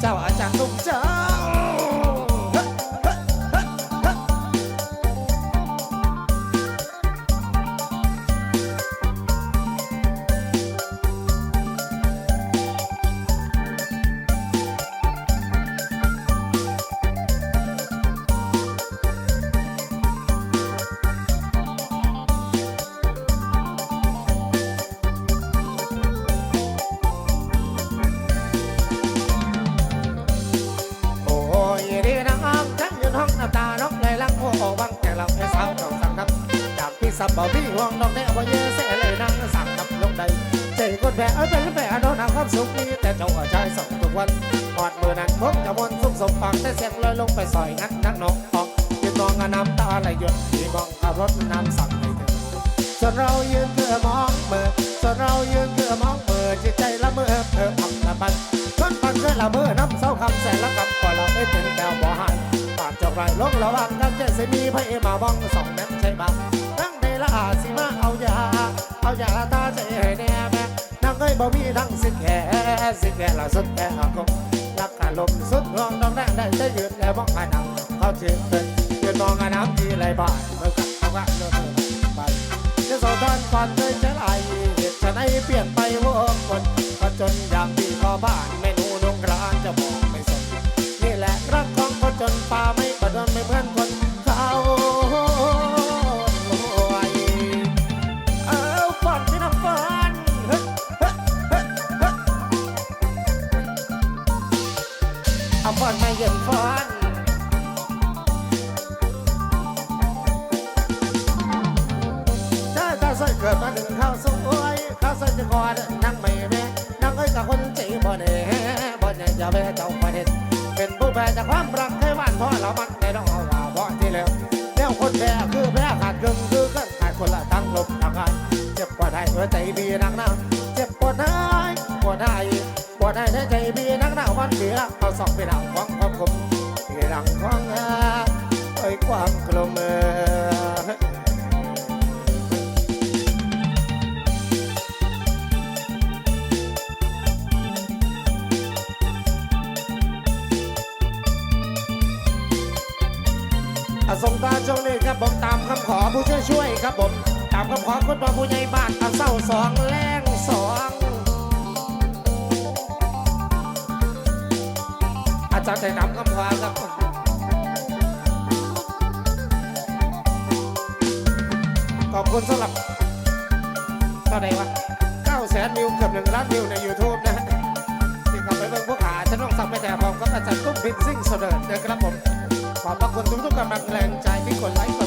再往下走走 สับบ่พี่ห่วงน้องแน่บ่เยเสเลยนั่งสั่งนับลงใดใจคนแพ้เอ้ยเป็นแพ้โดนหาความสุขมีแต่เจ้าชายส่งทุกวันหอดมือนั้นพบจะมนสุขสมฟังแต่เสียงลอยลงไปซอยงัดนักน้องออกยืนมองน้ำตาไหลหยดที่มองขับรถน้ำสั่งให้เธอส่วนเรายืนเพื่อมองเมื่อส่วนเรายืนเพื่อมองเมื่อจิตใจละเมอเธอพังละบันต้นปันเคยละเมอน้ำเศร้าคำแสนละคำกว่าเราไม่เป็นแก้วบ่หันปากจบไรลงระวังกันเจะสิมีพระเอมาบ้องสองแม่ใช่บ้างนั่ง อาสิมาเอายา เอายาตาใจให้แน่แม่นังเอ้ยบ่มีทั้งสิแก่สิแก่ละสุดแก่อาคมรักการลมสุดงองน้องแรงได้ได้ยืนแล้วบ้องขานังเขาเชื่อเป็นยืนมองกับน้ำที่ไหลบ่ายเมื่อกับเขาก็เลื่อนไปจะสอทอนก่อนเคยจะไหลเหตุฉันเปลี่ยนไปวกคนก็จนอย่างที่พ่อบ้านเม เย็นฝันถ้าถ้าใส่เกิดมาหนึ่งข้าวสวยข้าวใส่จะกอดนั่งไม่แม่นั่งเอ้ยกับคนจีบ่เน่บ่เน่จะแม่เจ้าประเด็นเป็นผู้แพ้จากความรักให้หวานทอดแล้วมันได้ต้องเอาว่าบ่ที่แล้วแนวคนแพ้คือแพ้ขาดกึ่งคือกันขาดคนละทั้งลมทั้งงานเจ็บปวดให้หัวใจบีนักหนาเจ็บปวดให้ปวดให้ปวดให้ใจบีนักหนาวันเดียวเอาสองไปดังของ ความกลมเออสงกราช่วงนี้ครับผมตามคำขอผู้ช่วยช่วยครับผม ตามคำขอคุณพ่อผู้ใหญ่บ้านเอาเศร้าสองแรงสองอาจารย์ได้นำคำขอครับ คุณสำหรับเท่าไหร่วะ9แสนวิวเกือบหนึ่งล้านวิวใน YouTube นะฮะที่เข้าไปเบิ่งผู้ขาฉันต้องสับไปแต่ผมก็อาจารย์ตุ้มพินซิ่งเสด็จนะครับผม ขอบพระคุณทุกๆกำลังแรงใจที่กดไลค์